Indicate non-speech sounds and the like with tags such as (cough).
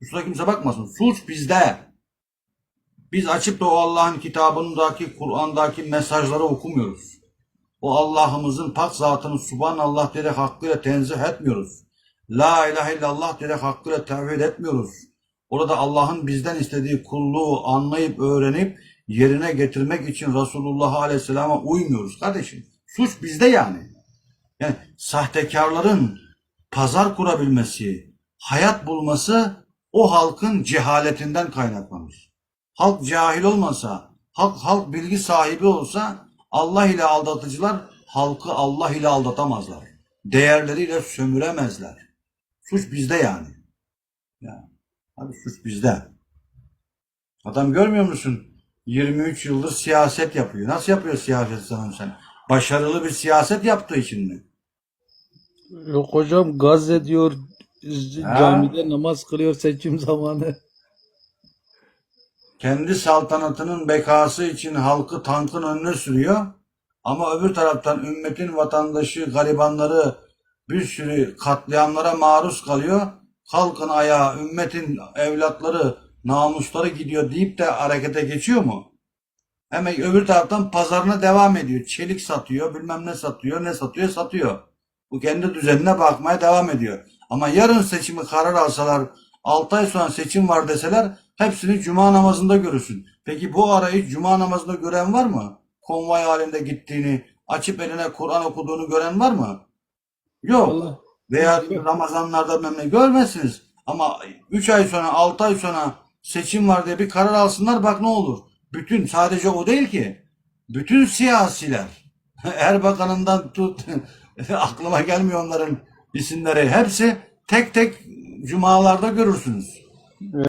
Kusura kimse bakmasın. Suç bizde. Biz açıp da o Allah'ın kitabındaki, Kur'an'daki mesajları okumuyoruz. O Allah'ımızın pak zatını subhanallah diyerek hakkıyla tenzih etmiyoruz. La ilahe illallah diyerek hakkıyla tevhid etmiyoruz. Orada Allah'ın bizden istediği kulluğu anlayıp öğrenip yerine getirmek için Resulullah Aleyhisselam'a uymuyoruz kardeşim. Suç bizde yani. Yani sahtekarların pazar kurabilmesi, hayat bulması o halkın cehaletinden kaynaklanır. Halk cahil olmasa, halk, halk bilgi sahibi olsa Allah ile aldatıcılar halkı Allah ile aldatamazlar. Değerleriyle sömüremezler. Suç bizde yani. Ya, abi suç bizde. Adam görmüyor musun? 23 yıldır siyaset yapıyor. Nasıl yapıyor siyaset sanırım sen? Başarılı bir siyaset yaptığı için mi? Yok hocam gaz ediyor, Ha? camide namaz kılıyor seçim zamanı. kendi saltanatının bekası için halkı tankın önüne sürüyor. Ama öbür taraftan ümmetin vatandaşı, garibanları bir sürü katliamlara maruz kalıyor. Halkın ayağı, ümmetin evlatları, namusları gidiyor deyip de harekete geçiyor mu? Hemen öbür taraftan pazarına devam ediyor. Çelik satıyor, bilmem ne satıyor, ne satıyor, satıyor. Bu kendi düzenine bakmaya devam ediyor. Ama yarın seçimi karar alsalar, 6 ay sonra seçim var deseler hepsini cuma namazında görürsün. Peki bu arayı cuma namazında gören var mı? Konvoy halinde gittiğini, açıp eline Kur'an okuduğunu gören var mı? Yok. Allah. Veya Ramazanlarda memle görmezsiniz. Ama 3 ay sonra 6 ay sonra seçim var diye bir karar alsınlar bak ne olur. Bütün sadece o değil ki. Bütün siyasiler (laughs) Erbakan'ından tut (laughs) aklıma gelmiyor onların isimleri. Hepsi tek tek cumalarda görürsünüz.